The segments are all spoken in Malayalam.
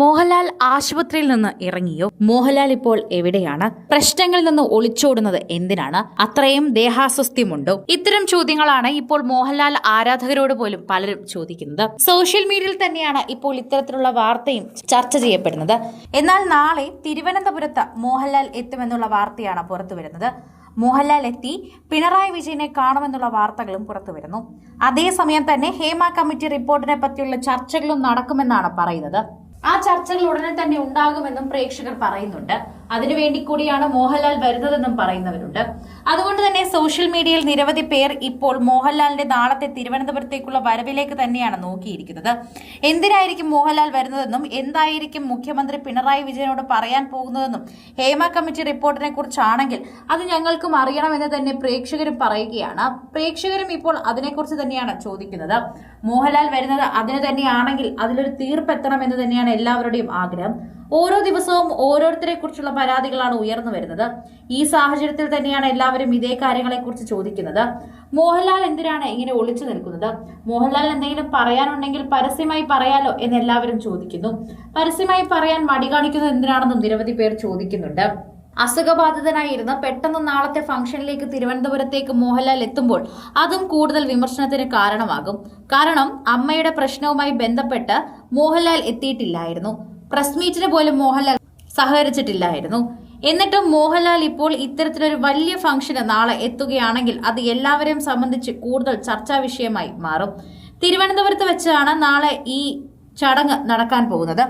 മോഹൻലാൽ ആശുപത്രിയിൽ നിന്ന് ഇറങ്ങിയോ? മോഹൻലാൽ ഇപ്പോൾ എവിടെയാണ്? പ്രശ്നങ്ങളിൽ നിന്ന് ഒളിച്ചോടുന്നത് എന്തിനാണ്? അത്രയും ദേഹാസ്വസ്ഥ്യമുണ്ടോ? ഇത്തരം ചോദ്യങ്ങളാണ് ഇപ്പോൾ മോഹൻലാൽ ആരാധകരോട് പോലും പലരും ചോദിക്കുന്നത്. സോഷ്യൽ മീഡിയയിൽ തന്നെയാണ് ഇപ്പോൾ ഇത്തരത്തിലുള്ള വാർത്തയും ചർച്ച ചെയ്യപ്പെടുന്നത്. എന്നാൽ നാളെ തിരുവനന്തപുരത്ത് മോഹൻലാൽ എത്തുമെന്നുള്ള വാർത്തയാണ് പുറത്തുവരുന്നത്. മോഹൻലാൽ എത്തി പിണറായി വിജയനെ കാണുമെന്നുള്ള വാർത്തകളും പുറത്തുവരുന്നു. അതേസമയം തന്നെ ഹേമ കമ്മിറ്റി റിപ്പോർട്ടിനെ പറ്റിയുള്ള ചർച്ചകളും നടക്കുമെന്നാണ് പറയുന്നത്. ആ ചർച്ചകൾ ഉടനെ തന്നെ ഉണ്ടാകുമെന്നും പ്രേക്ഷകർ പറയുന്നുണ്ട്. അതിനുവേണ്ടി കൂടിയാണ് മോഹൻലാൽ വരുന്നതെന്നും പറയുന്നവരുണ്ട്. അതുകൊണ്ട് തന്നെ സോഷ്യൽ മീഡിയയിൽ നിരവധി പേർ ഇപ്പോൾ മോഹൻലാലിന്റെ നാളത്തെ തിരുവനന്തപുരത്തേക്കുള്ള വരവിലേക്ക് തന്നെയാണ് നോക്കിയിരിക്കുന്നത്. എന്തിനായിരിക്കും മോഹൻലാൽ വരുന്നതെന്നും എന്തായിരിക്കും മുഖ്യമന്ത്രി പിണറായി വിജയനോട് പറയാൻ പോകുന്നതെന്നും ഹേമ കമ്മിറ്റി റിപ്പോർട്ടിനെ കുറിച്ചാണെങ്കിൽ അത് ഞങ്ങൾക്കും അറിയണമെന്ന് തന്നെ പ്രേക്ഷകരും പറയുകയാണ്. പ്രേക്ഷകരും ഇപ്പോൾ അതിനെക്കുറിച്ച് തന്നെയാണ് ചോദിക്കുന്നത്. മോഹൻലാൽ വരുന്നത് അതിന് തന്നെയാണെങ്കിൽ അതിലൊരു തീർപ്പെത്തണമെന്ന് തന്നെയാണ് എല്ലാവരുടെയും ആഗ്രഹം. ഓരോ ദിവസവും ഓരോരുത്തരെ കുറിച്ചുള്ള പരാതികളാണ് ഉയർന്നു വരുന്നത്. ഈ സാഹചര്യത്തിൽ തന്നെയാണ് എല്ലാവരും ഇതേ കാര്യങ്ങളെ കുറിച്ച് ചോദിക്കുന്നത്. മോഹൻലാൽ എന്തിനാണ് ഇങ്ങനെ ഒളിച്ചു നിൽക്കുന്നത്? മോഹൻലാൽ എന്തെങ്കിലും പറയാനുണ്ടെങ്കിൽ പരസ്യമായി പറയാലോ എന്ന് എല്ലാവരും ചോദിക്കുന്നു. പരസ്യമായി പറയാൻ മടി കാണിക്കുന്നത് എന്തിനാണെന്നും നിരവധി പേർ ചോദിക്കുന്നുണ്ട്. അസുഖബാധിതനായിരുന്ന പെട്ടെന്ന് നാളത്തെ ഫംഗ്ഷനിലേക്ക് തിരുവനന്തപുരത്തേക്ക് മോഹൻലാൽ എത്തുമ്പോൾ അതും കൂടുതൽ വിമർശനത്തിന് കാരണമാകും. കാരണം അമ്മയുടെ പ്രശ്നവുമായി ബന്ധപ്പെട്ട് മോഹൻലാൽ എത്തിയിട്ടില്ലായിരുന്നു. പ്രസ് മീറ്റിന് പോലും മോഹൻലാൽ സഹകരിച്ചിട്ടില്ലായിരുന്നു. എന്നിട്ടും മോഹൻലാൽ ഇപ്പോൾ ഇത്തരത്തിലൊരു വലിയ ഫംഗ്ഷന് നാളെ എത്തുകയാണെങ്കിൽ അത് എല്ലാവരെയും സംബന്ധിച്ച് കൂടുതൽ ചർച്ചാ വിഷയമായി മാറും. തിരുവനന്തപുരത്ത് വെച്ചാണ് നാളെ ഈ ചടങ്ങ് നടക്കാൻ പോകുന്നത്.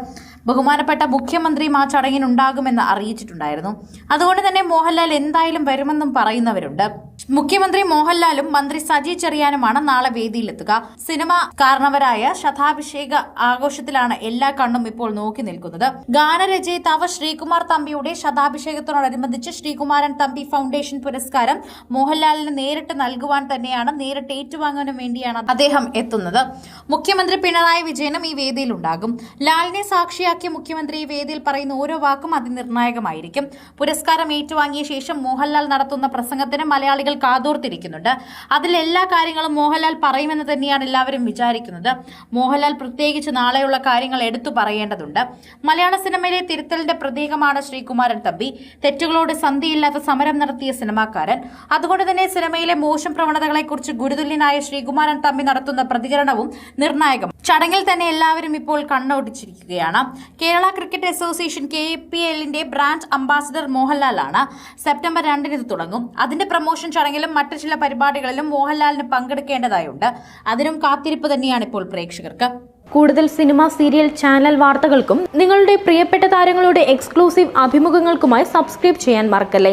ബഹുമാനപ്പെട്ട മുഖ്യമന്ത്രിയും ആ ചടങ്ങിനുണ്ടാകുമെന്ന് അറിയിച്ചിട്ടുണ്ടായിരുന്നു. അതുകൊണ്ട് തന്നെ മോഹൻലാൽ എന്തായാലും വരുമെന്നും പറയുന്നവരുണ്ട്. മുഖ്യമന്ത്രി മോഹൻലാലും മന്ത്രി സജി ചെറിയാനുമാണ് നാളെ വേദിയിലെത്തുക. സിനിമ കാരണവരായ ശതാഭിഷേക ആഘോഷത്തിലാണ് എല്ലാ കണ്ണും ഇപ്പോൾ നോക്കി നിൽക്കുന്നത്. ഗാനരചയിതാവ് ശ്രീകുമാർ തമ്പിയുടെ ശതാഭിഷേകത്തോടനുബന്ധിച്ച് ശ്രീകുമാരൻ തമ്പി ഫൗണ്ടേഷൻ പുരസ്കാരം മോഹൻലാലിന് നേരിട്ട് നൽകുവാൻ തന്നെയാണ് നേരിട്ട് ഏറ്റുവാങ്ങാനും വേണ്ടിയാണ് അദ്ദേഹം എത്തുന്നത്. മുഖ്യമന്ത്രി പിണറായി വിജയനും ഈ വേദിയിൽ ഉണ്ടാകും ലാലിനെ സാക്ഷിയാക്കിയ മുഖ്യമന്ത്രി ഈ വേദിയിൽ പറയുന്ന ഓരോ വാക്കും അതിനിർണായകമായിരിക്കും. പുരസ്കാരം ഏറ്റുവാങ്ങിയ ശേഷം മോഹൻലാൽ നടത്തുന്ന പ്രസംഗത്തിന് മലയാളികൾ കാതോർത്തിരിക്കുന്നുണ്ട്. അതിലെല്ലാ കാര്യങ്ങളും മോഹൻലാൽ പറയുമെന്ന് തന്നെയാണ് എല്ലാവരും വിചാരിക്കുന്നത്. മോഹൻലാൽ പ്രത്യേകിച്ച് നാളെയുള്ള കാര്യങ്ങൾ എടുത്തു പറയേണ്ടതുണ്ട്. മലയാള സിനിമയിലെ തിരുത്തലിന്റെ പ്രതീകമാണ് ശ്രീകുമാരൻ തമ്പി. തെറ്റുകളോട് സന്ധിയില്ലാത്ത സമരം നടത്തിയ സിനിമാക്കാരൻ. അതുകൊണ്ട് തന്നെ സിനിമയിലെ മോശം പ്രവണതകളെക്കുറിച്ച് ഗുരുതുല്യനായ ശ്രീകുമാരൻ തമ്പി നടത്തുന്ന പ്രതികരണവും നിർണായകം ചടങ്ങിൽ തന്നെ എല്ലാവരും ഇപ്പോൾ കണ്ണോടിച്ചിരിക്കുകയാണ് Kerala cricket association K P എല്ലിന്റെ ബ്രാൻഡ് അംബാസിഡർ മോഹൻലാലാണ് സെപ്റ്റംബർ രണ്ടിന് ഇത് തുടങ്ങും. അതിന്റെ പ്രൊമോഷൻ ചടങ്ങിലും മറ്റു ചില പരിപാടികളിലും മോഹൻലാലിന് പങ്കെടുക്കേണ്ടതായുണ്ട്. അതിനും കാത്തിരിപ്പ് തന്നെയാണ് ഇപ്പോൾ പ്രേക്ഷകർക്ക്. കൂടുതൽ സിനിമ സീരിയൽ ചാനൽ വാർത്തകൾക്കും നിങ്ങളുടെ പ്രിയപ്പെട്ട താരങ്ങളുടെ എക്സ്ക്ലൂസീവ് അഭിമുഖങ്ങൾക്കുമായി സബ്സ്ക്രൈബ് ചെയ്യാൻ മറക്കല്ലേ?